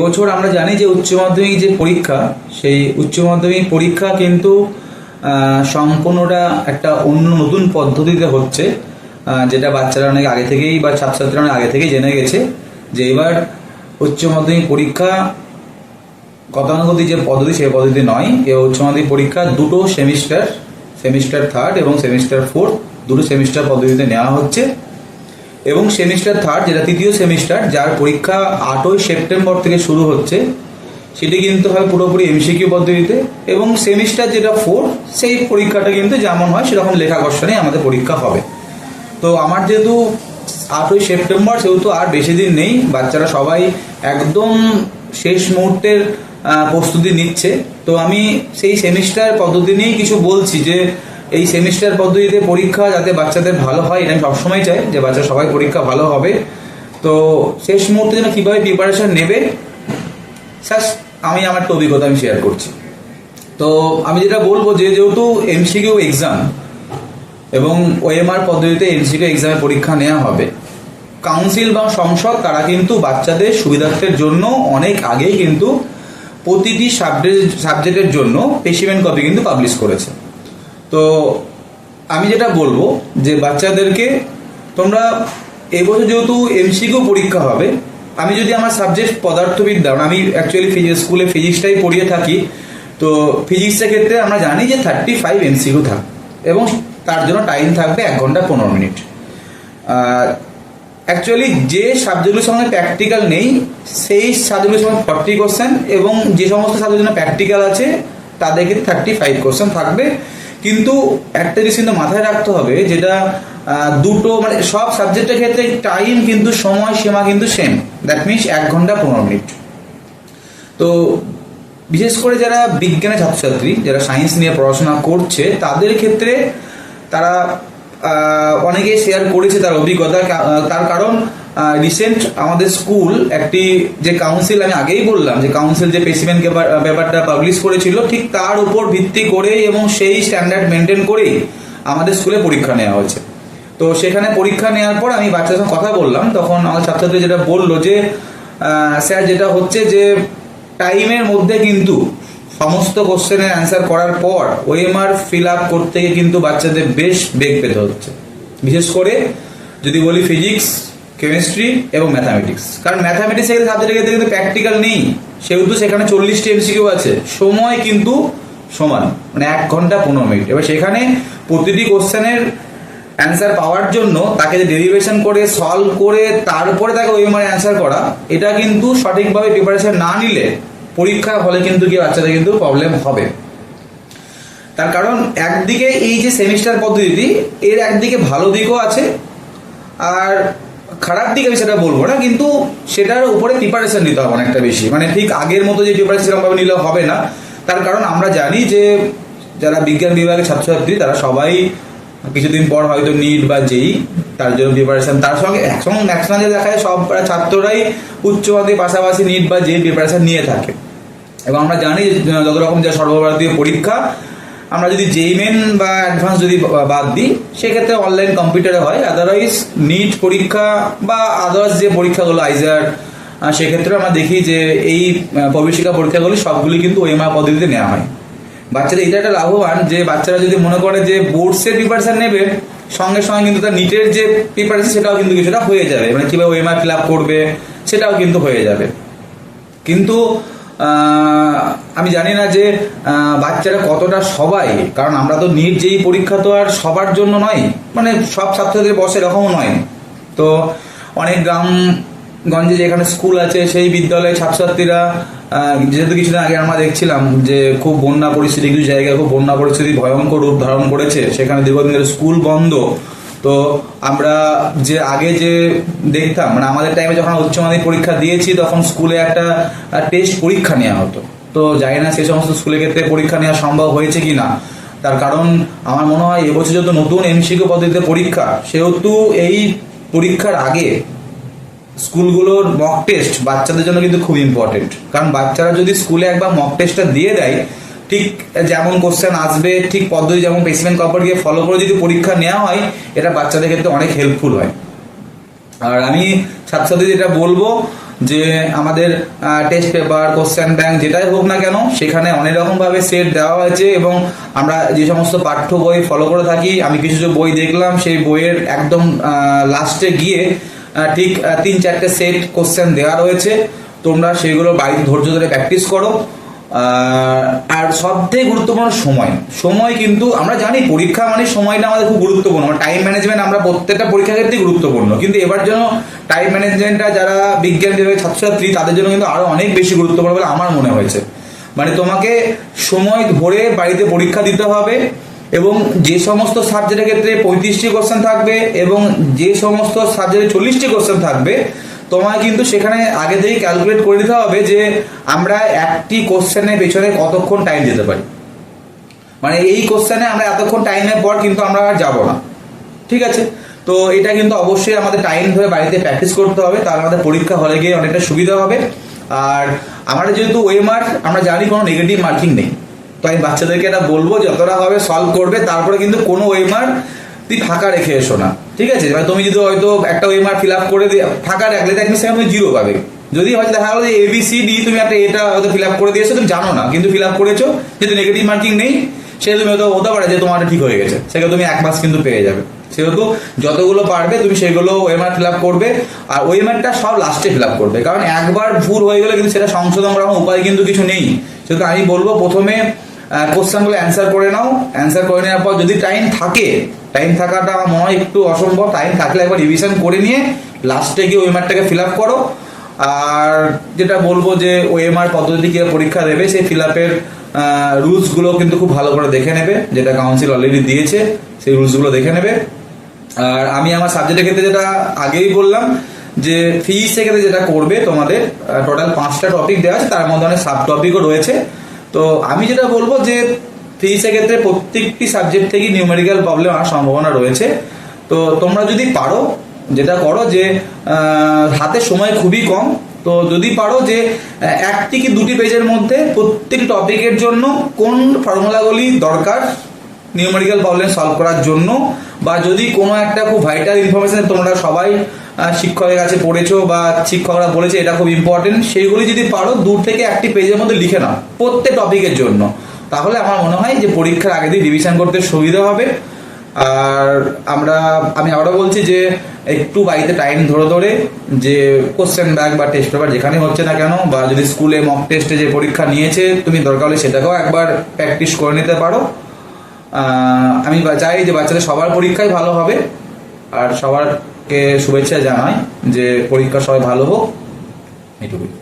এবছর আমরা জানি যে উচ্চ মাধ্যমিক যে পরীক্ষা, সেই উচ্চ মাধ্যমিক পরীক্ষা কিন্তু সম্পূর্ণটা একটা অন্য নতুন পদ্ধতিতে হচ্ছে যেটা বাচ্চারা অনেক আগে থেকেই বা ছাত্রছাত্রীরা অনেক আগে থেকেই জেনে গেছে, যে এবার উচ্চ মাধ্যমিক পরীক্ষা গতানুগতিক যে পদ্ধতি, সেই পদ্ধতি নয়। এ উচ্চ মাধ্যমিক পরীক্ষা দুটো সেমিস্টার সেমিস্টার থার্ড এবং সেমিস্টার ফোর্থ, দুটো সেমিস্টার পদ্ধতিতে নেওয়া হচ্ছে। এবং সেমিস্টার থার্ড যেটা তৃতীয় সেমিস্টার যার পরীক্ষা আটই সেপ্টেম্বর থেকে শুরু হচ্ছে, সেটি কিন্তু হয় পুরোপুরি এমসিকিউ পদ্ধতিতে এবং সেমিস্টার যেটা ফোর সেই পরীক্ষাটা কিন্তু যেমন হয়, সেরকম লেখা কষানে আমাদের পরীক্ষা হবে। তো আমার যেহেতু আটই সেপ্টেম্বর, সেহেতু আর বেশি দিন নেই, বাচ্চারা সবাই একদম শেষ মুহূর্তের প্রস্তুতি নিচ্ছে। তো আমি সেই সেমিস্টার পদ্ধতি নিয়েই কিছু বলছি যে এই সেমিস্টার পদ্ধতিতে পরীক্ষা যাতে বাচ্চাদের ভালো হয়, এটা আমি সবসময় চাই যে বাচ্চা সবাই পরীক্ষা ভালো হবে। তো শেষ মুহূর্তে যেন কীভাবে প্রিপারেশন নেবে স্যার আমি আমার একটা অভিজ্ঞতা আমি শেয়ার করছি। তো আমি যেটা বলব যে যেহেতু এমসিকিউ এক্সাম এবং ওএমআর পদ্ধতিতে এমসিকিউ এক্সামের পরীক্ষা নেওয়া হবে কাউন্সিল বা সংসদ তারা কিন্তু বাচ্চাদের সুবিধার্থের জন্য অনেক আগেই কিন্তু প্রতিটি সাবজেক্ট সাবজেক্টের জন্য স্পেসিমেন্ট কপি কিন্তু পাবলিশ করেছে। তো আমি যেটা বলব যে বাচ্চাদেরকে তোমরা এবছর যেহেতু এমসিকিউ পরীক্ষা হবে, আমি যদি আমার সাবজেক্ট পদার্থবিদ্যা আমি অ্যাকচুয়ালি স্কুলে ফিজিক্সটাই পড়িয়ে থাকি, তো ফিজিক্সের ক্ষেত্রে আমরা জানি যে থার্টি ফাইভ এমসিকিউ থাক, এবং তার জন্য টাইম থাকবে এক ঘণ্টা পনেরো মিনিট। অ্যাকচুয়ালি যে সাবজেক্টগুলোর সঙ্গে প্র্যাকটিক্যাল নেই, সেই সাবজেক্টগুলোর সঙ্গে ফর্টি কোশ্চেন এবং যে সমস্ত সাবজেক্টের জন্য প্র্যাকটিক্যাল আছে, তাদের ক্ষেত্রে থার্টি ফাইভ কোশ্চেন থাকবে। কিন্তু একটা জিনিস কিন্তু মাথায় রাখতে হবে, যেটা দুটো মানে সব সাবজেক্টের ক্ষেত্রে টাইম কিন্তু, সময়, সীমা কিন্তু সেম দ্যাট মিনস এক ঘণ্টা, পনেরো মিনিট। তো বিশেষ করে যারা বিজ্ঞানের ছাত্রছাত্রী, যারা সায়েন্স নিয়ে পড়াশোনা করছে, তাদের ক্ষেত্রে তারা অনেকে শেয়ার করেছে তার অভিজ্ঞতা তার কারণ রিসেন্ট আমাদের স্কুল একটি যে কাউন্সিল আমি আগেই বললাম যে কাউন্সিল যে পেসিমেন্ট ব্যাপারটা পাবলিশ করেছিল, ঠিক তার উপর ভিত্তি করে এবং সেই স্ট্যান্ডার্ড মেনটেন করেই আমাদের স্কুলে পরীক্ষা নেওয়া হয়েছে। তো সেখানে পরীক্ষা নেওয়ার পর আমি বাচ্চাদের সঙ্গে কথা বললাম, তখন আমার ছাত্রছাত্রী যেটা বলল যে স্যার যেটা হচ্ছে যে টাইমের মধ্যে কিন্তু সমস্ত কোশ্চেনের অ্যান্সার করার পর ওএমআর ফিল আপ করতে গিয়ে কিন্তু বাচ্চাদের বেশ বেগ পেতে হচ্ছে। বিশেষ করে যদি বলি ফিজিক্স কেমিস্ট্রি এবং ম্যাথামেটিক্স। কারণ ম্যাথামেটিক্স এর সাবজেক্টের ক্ষেত্রে কিন্তু প্র্যাকটিক্যাল নেই। সেহেতু সেখানে চল্লিশটি এমসিকিউ আছে। সময় কিন্তু সমান মানে এক ঘণ্টা পনেরো মিনিট। এবার সেখানে প্রতিটি কোশ্চেনের অ্যান্সার পাওয়ার জন্য তাকে যে ডেরিভেশন করে, সলভ করে তারপরে তাকে ওইমারে অ্যান্সার করা, এটা কিন্তু সঠিকভাবে প্রিপারেশন না নিলে পরীক্ষার হলে কিন্তু কি বাচ্চাদের কিন্তু প্রবলেম হবে। তার কারণ একদিকে এই যে সেমিস্টার পদ্ধতি এর একদিকে ভালো দিকও আছে, আর খারাপ দিক আমি সেটা বলব না, কিন্তু সেটার উপরে প্রিপারেশন নিতে হবে অনেকটা বেশি। মানে ঠিক আগের মতো যে প্রিপারেশন সেরকমভাবে নিলে হবে না। তার কারণ আমরা জানি যে যারা বিজ্ঞান বিভাগের ছাত্রছাত্রী, তারা সবাই কিছুদিন পর হয়তো নিট বা যেই, তার জন্য প্রিপারেশন তার সঙ্গে একসঙ্গে ম্যাক্সিমাম যে দেখা যায় সব ছাত্ররাই উচ্চ মাধ্যমিক পাশাপাশি নিট বা যেই প্রিপারেশন নিয়ে থাকে। এবং আমরা জানি যত রকম যে সর্বভারতীয় পরীক্ষা আমরা যদি যেই মেন বা অ্যাডভান্স যদি বাদ দিই, সেক্ষেত্রে অনলাইন কম্পিউটারে হয়। আদারওয়াইজ নিট পরীক্ষা বা আদার্স যে পরীক্ষাগুলো আইজার সেক্ষেত্রে আমরা দেখি যে এই প্রবেশিকা পরীক্ষাগুলি সবগুলি কিন্তু ওএমআর পদ্ধতিতে নেওয়া হয়। বাচ্চারা এটা একটা লাভবান যে বাচ্চারা যদি মনে করে যে বোর্ডসের প্রিপারেশন নেবে, সঙ্গে সঙ্গে কিন্তু তার নিটের যে প্রিপারেশন সেটাও কিন্তু কিছুটা হয়ে যাবে। মানে কীভাবে ওএমআর ফিল আপ করবে, সেটাও কিন্তু হয়ে যাবে। কিন্তু আমি জানি না যে বাচ্চারা কতটা সবাই, কারণ আমরা তো নিট যেই পরীক্ষা তো আর সবার জন্য নয় মানে সব ছাত্রদের বসে এরকমও নয়। তো অনেক গ্রাম গঞ্জে যেখানে স্কুল আছে, সেই বিদ্যালয়ের ছাত্রছাত্রীরা যেহেতু কিছুদিন আগে আমরা দেখছিলাম যে খুব বন্যা পরিস্থিতি, কিছু জায়গায় খুব বন্যা পরিস্থিতি ভয়ঙ্কর রূপ ধারণ করেছে, সেখানে দীর্ঘদিন স্কুল বন্ধ। তো আমরা যে আগে যে দেখতাম মানে আমাদের টাইমে যখন উচ্চ মাধ্যমিক পরীক্ষা দিয়েছি, তখন স্কুলে একটা টেস্ট পরীক্ষা নেওয়া হতো। তো জানি না সেই সমস্ত স্কুলের ক্ষেত্রে পরীক্ষা নেওয়া সম্ভব হয়েছে কি না তার কারণ আমার মনে হয় এবছর যেহেতু নতুন এমসিকিউ পদ্ধতিতে পরীক্ষা, সেহেতু এই পরীক্ষার আগে স্কুলগুলোর মক টেস্ট বাচ্চাদের জন্য কিন্তু খুব ইম্পর্টেন্ট কারণ বাচ্চারা যদি স্কুলে একবার মক টেস্টটা দিয়ে দেয় ঠিক যেমন কোশ্চেন আসবে, ঠিক পদ্ধতি যেমন প্লেসমেন্ট কপার গিয়ে ফলো করে যদি পরীক্ষা নেওয়া হয়, এটা বাচ্চাদের ক্ষেত্রে অনেক হেল্পফুল হয়। আর আমি ছাত্রছাত্রী যেটা বলব, যে আমাদের টেস্ট পেপার কোশ্চেন ব্যাংক যেটাই হোক না কেন, সেখানে অনেক রকম ভাবে সেট দেওয়া হয়েছে এবং আমরা যে সমস্ত পাঠ্য বই ফলো করে থাকি, আমি কিছু কিছু বই দেখলাম, সেই বইয়ের একদম লাস্টে গিয়ে ঠিক তিন চারটে সেট কোশ্চেন দেওয়া রয়েছে। তোমরা সেগুলো বাড়িতে ধৈর্য ধরে প্র্যাকটিস করো। আর সব থেকে গুরুত্বপূর্ণ সময়। সময় কিন্তু আমরা জানি পরীক্ষা মানে সময়টা আমাদের খুব গুরুত্বপূর্ণ। টাইম ম্যানেজমেন্ট আমরা প্রত্যেকটা পরীক্ষার ক্ষেত্রেই গুরুত্বপূর্ণ। কিন্তু এবার জন্য টাইম ম্যানেজমেন্টটা যারা বিজ্ঞান বিভাগের ছাত্রছাত্রী, তাদের জন্য কিন্তু আরও অনেক বেশি গুরুত্বপূর্ণ বলে আমার মনে হয়েছে। মানে তোমাকে সময় ধরে বাড়িতে পরীক্ষা দিতে হবে এবং যে সমস্ত সাবজেক্টের ক্ষেত্রে পঁয়ত্রিশটি কোশ্চেন থাকবে এবং যে সমস্ত সাবজেক্টে চল্লিশটি কোশ্চেন থাকবে তোমায় কিন্তু সেখানে আগে থেকে ক্যালকুলেট করে দিতে হবে যে আমরা একটি কোশ্চেনের পেছনে কতক্ষণ টাইম দিতে পারি। মানে এই কোশ্চেনে আমরা এতক্ষণ টাইমের পর কিন্তু আমরা আর যাব না। ঠিক আছে? তো এটা কিন্তু অবশ্যই আমাদের টাইম ধরে বাড়িতে প্র্যাকটিস করতে হবে, তাহলে আমাদের পরীক্ষা হলে গিয়ে অনেকটা সুবিধা হবে। আর আমাদের যেহেতু ওয়েমার আমরা জানি কোনো নেগেটিভ মার্কিং নেই। তো আমি বাচ্চাদেরকে এটা বলব, যতটা হবে সলভ করবে, তারপরে কিন্তু কোনো ওয়েমার তুই ফাঁকা রেখে এসো না। ঠিক আছে? এবার তুমি যদি হয়তো একটা ওয়েমার ফিল আপ করে দিয়ে ফাঁকা রাখলে দেখবে সেখানে তুমি জিরো পাবে। যদি হয়তো দেখা গেলো যে সি ডি তুমি একটা এটা হয়তো ফিল আপ করে দিয়েছ, তুমি জানো না, কিন্তু ফিল আপ করেছ, যেহেতু নেগেটিভ মার্কিং নেই সে তুমি হয়তো হতে পারে যে তোমার ঠিক হয়ে গেছে। সেগুলো তুমি এক মাস কিন্তু পেয়ে যাবে। সেহেতু যতগুলো পারবে, তুমি সেগুলো ওয়েমার ফিল আপ করবে, আর ওয়েমারটা সব লাস্টে ফিল আপ করবে। কারণ একবার ভুল হয়ে গেলে কিন্তু সেটা সংশোধন করার উপায় কিন্তু কিছু নেই। সেহেতু আমি বলব প্রথমে কোশ্চেনগুলো অ্যান্সার করে নাও। অ্যান্সার করে নেওয়ার পর যদি টাইম থাকে টাইম থাকাটা আমার মনে হয় একটু অসম্ভব। টাইম থাকলে একবার রিভিশন করে নিয়ে লাস্টে গিয়ে ওয়েমারটাকে ফিল আপ করো। আর যেটা বলব যে ওএমআর পদ্ধতি কি পরীক্ষা দেবে, সেই ফিল আপের রুলসগুলো কিন্তু খুব ভালো করে দেখে নেবে। যেটা কাউন্সিল অলরেডি দিয়েছে, সেই রুলসগুলো দেখে নেবে। আর আমি আমার সাবজেক্টের ক্ষেত্রে যেটা আগেই বললাম, যে ফিজিক্সের ক্ষেত্রে যেটা করবে তোমাদের টোটাল পাঁচটা টপিক দেওয়া আছে, তার মধ্যে অনেক সাব টপিকও রয়েছে। তো আমি যেটা বলব যে ফিজিক্সের ক্ষেত্রে প্রত্যেকটি সাবজেক্ট থেকেই নিউমেরিক্যাল প্রবলেম আসার সম্ভাবনা রয়েছে। তো তোমরা যদি পারো, যেটা করো যে হাতে সময় খুবই কম, তো যদি পারো যে একটি কি দুটি পেজের মধ্যে প্রত্যেক টপিকের জন্য কোন ফর্মুলাগুলি দরকার নিউমেরিক্যাল প্রবলেম সলভ করার জন্য, বা যদি কোনো একটা খুব ভাইটাল ইনফরমেশন তোমরা সবাই শিক্ষকের কাছে পড়েছো বা শিক্ষকরা বলেছে এটা খুব ইম্পর্টেন্ট সেইগুলি যদি পারো দূর থেকে একটি পেজের মধ্যে লিখে নাও, প্রত্যেক টপিকের জন্য। তাহলে আমার মনে হয় যে পরীক্ষার আগে দিয়ে রিভিশন করতে সুবিধা হবে। আর আমরা, আমি আবারও বলছি যে একটু বাড়িতে টাইম ধরে ধরে যে কোশ্চেন ব্যাগ বা টেস্ট পেপার যেখানে হচ্ছে না কেন, বা যদি স্কুলে মক টেস্টে যে পরীক্ষা নিয়েছে তুমি দরকার হলে সেটাকেও একবার প্র্যাকটিস করে নিতে পারো। আমি চাই যে বাচ্চাদের সবার পরীক্ষাই ভালো হবে, আর সবারকে শুভেচ্ছা জানাই যে পরীক্ষা সবাই ভালো হোক। এটুকুই